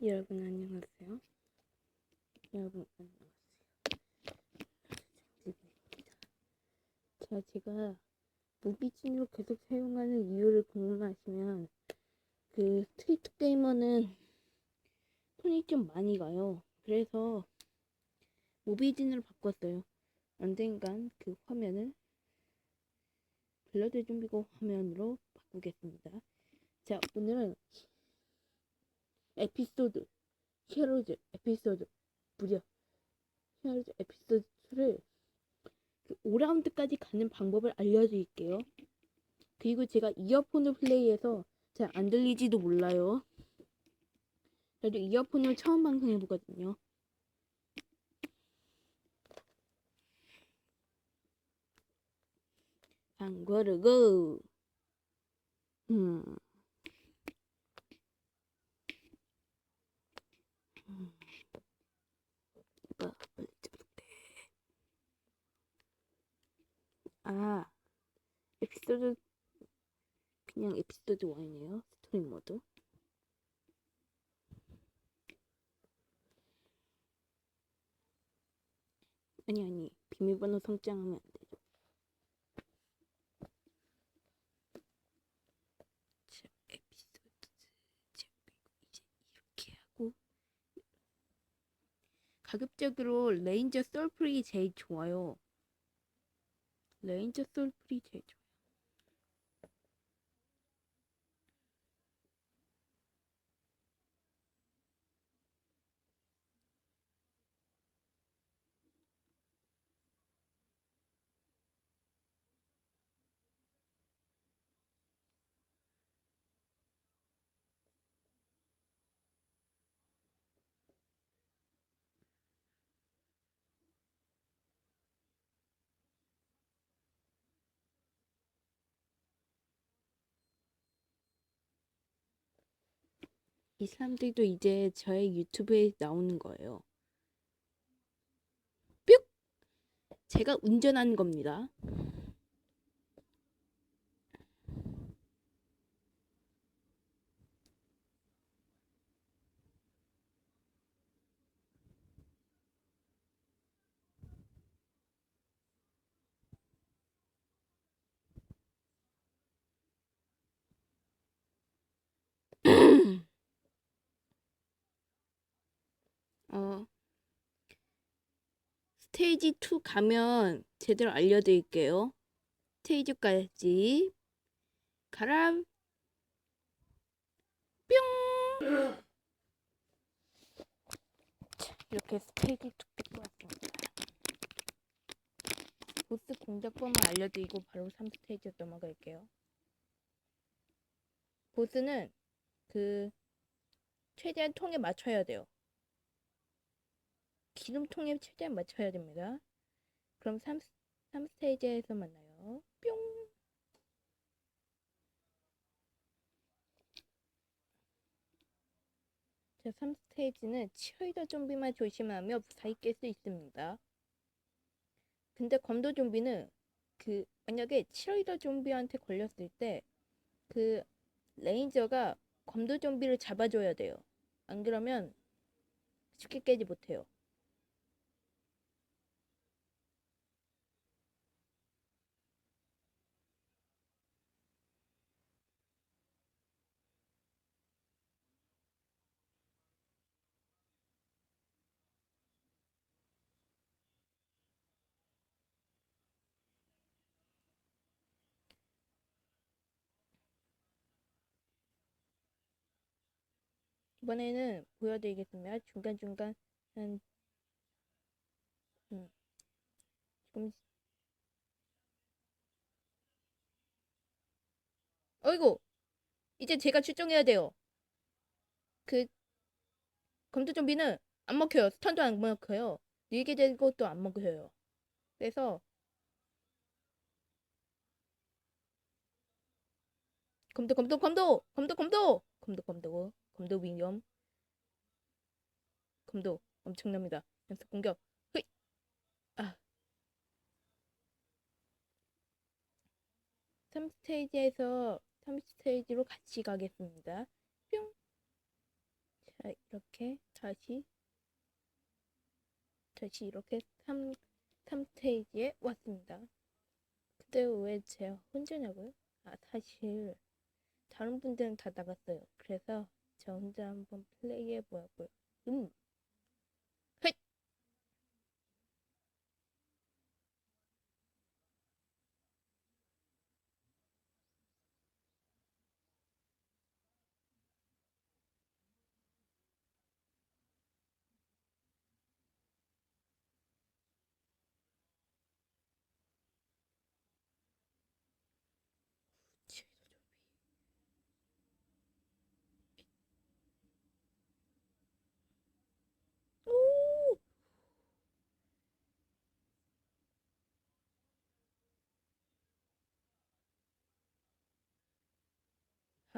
여러분 안녕하세요. 여러분 안녕하세요. 자, 제가 무비진으로 계속 사용하는 이유를 궁금하시면 그 스트리트 게이머는 손이 좀 많이 가요. 그래서 무비진으로 바꿨어요. 언젠간 그 화면을 블러드 좀비고 화면으로 바꾸겠습니다. 자, 오늘은 에피소드 히어로즈 에피소드 무려 히어로즈 에피소드 2를 그 5라운드까지 가는 방법을 알려드릴게요. 그리고 제가 이어폰을 플레이해서 잘 안 들리지도 몰라요. 저도 이어폰을 처음 방송해보거든요. 안 고르고 음. 아, 에피소드, 그냥 에피소드 1이네요. 스토리 모드. 아니, 아니, 비밀번호 성장하면 안 되죠. 자, 에피소드. 자, 그리고 이제 이렇게 하고. 가급적으로 레인저 솔프리 제일 좋아요. 레인저 솔 프리 제일 이 사람들도 이제 저의 유튜브에 나오는 거예요. 뿅! 제가 운전한 겁니다. 어, 스테이지 2 가면 제대로 알려드릴게요. 스테이지까지 가라. 뿅! 자, 이렇게 스테이지 2 끝고 왔습니다. 보스 공작법만 알려드리고 바로 3스테이지 넘어갈게요. 보스는 그 최대한 통에 맞춰야 돼요. 기름통에 최대한 맞춰야 됩니다. 그럼 3, 3스테이지에서 만나요. 뿅! 자, 3스테이지는 치어이더 좀비만 조심하며 무사히 깰 수 있습니다. 근데 검도 좀비는 그 만약에 치어이더 좀비한테 걸렸을 때 그 레인저가 검도 좀비를 잡아줘야 돼요. 안 그러면 쉽게 깨지 못해요. 이번에는 보여드리겠습니다. 중간중간 한 음, 지금 어이구 이제 제가 출정해야 돼요. 그 검도 좀비는 안 먹혀요. 스턴도 안 먹혀요. 밀게 되고 또안 먹혀요. 그래서 검도 검도 검도 검도 검도 검도 검도 검도 위험 검도 엄청납니다. 연속 공격 흐이 아 3스테이지에서 3스테이지로 같이 가겠습니다. 뿅 자, 자, 이렇게 다시 다시 이렇게 3, 3스테이지에 왔습니다. 근데 왜 제가 혼자냐고요? 아, 사실 다른 분들은 다 나갔어요. 그래서 저 혼자 한번 플레이해 보려고요. 음.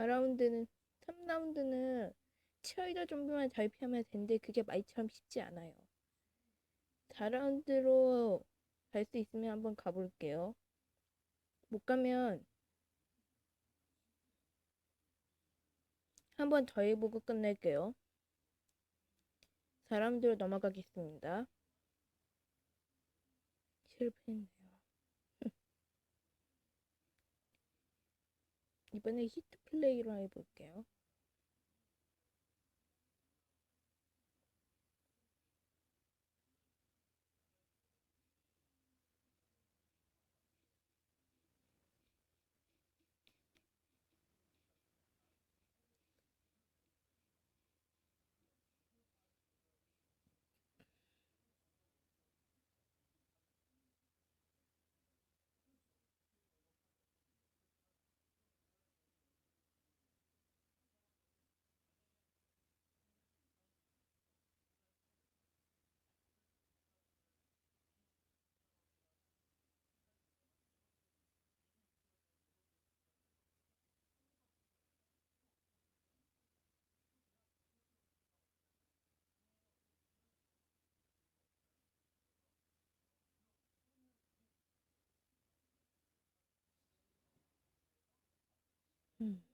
4라운드는 3라운드는 치어리더 좀비만 잘 피하면 되는데 그게 말처럼 쉽지 않아요. 4라운드로 갈 수 있으면 한번 가볼게요. 못 가면 한번 더 해보고 끝낼게요. 4라운드로 넘어가겠습니다. 실패했네요. 이번에 히트 플레이로 해볼게요. Mm.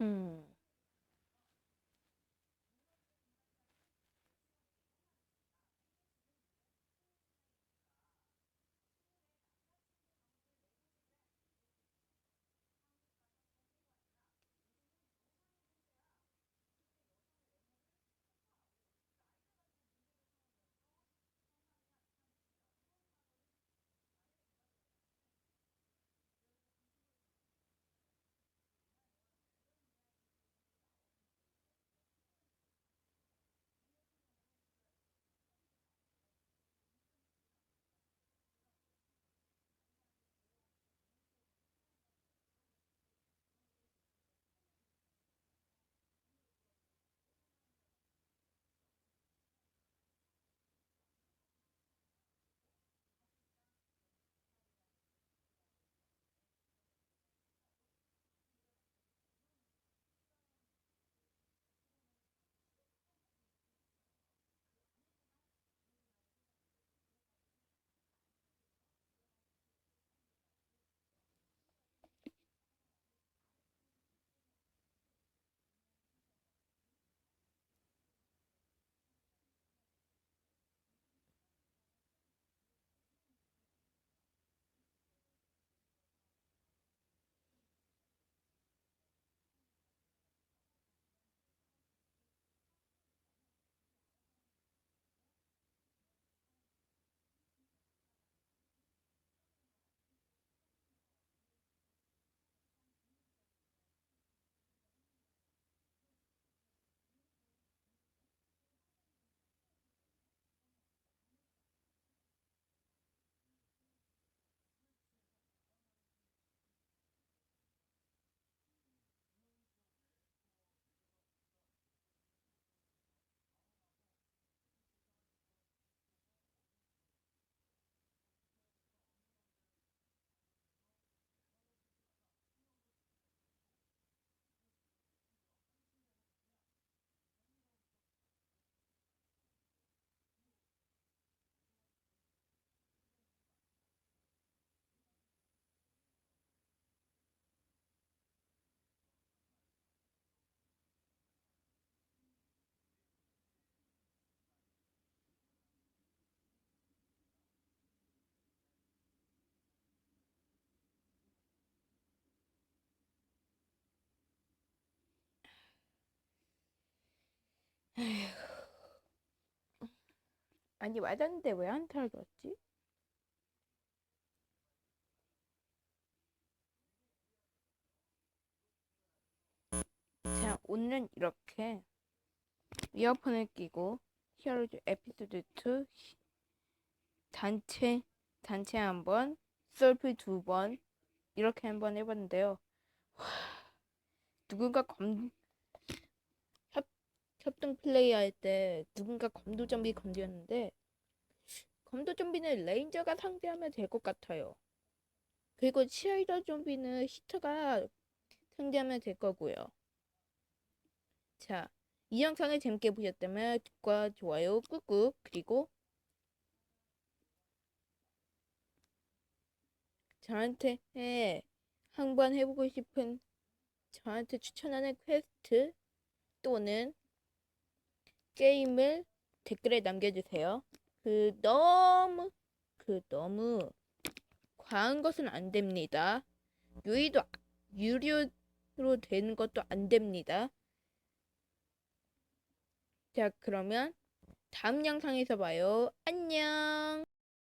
嗯。 아니 맞았는데 왜 한타를 줬지? 자 오늘은 이렇게 이어폰을 끼고 히어로즈 에피소드 2 단체 단체 한번 솔프 두번 이렇게 한번 해봤는데요. 와, 누군가 검 협, 협동 플레이 할 때 누군가 검도 좀비 건드렸는데 검도 좀비는 레인저가 상대하면 될 것 같아요. 그리고 치어리더 좀비는 히터가 상대하면 될 거고요. 자, 이 영상을 재밌게 보셨다면 구독과 좋아요 꾹꾹 그리고 저한테 한번 해보고 싶은 저한테 추천하는 퀘스트 또는 게임을 댓글에 남겨주세요. 그 너무 그 너무 과한 것은 안 됩니다. 유의도 유료로 되는 것도 안 됩니다. 자, 그러면 다음 영상에서 봐요. 안녕.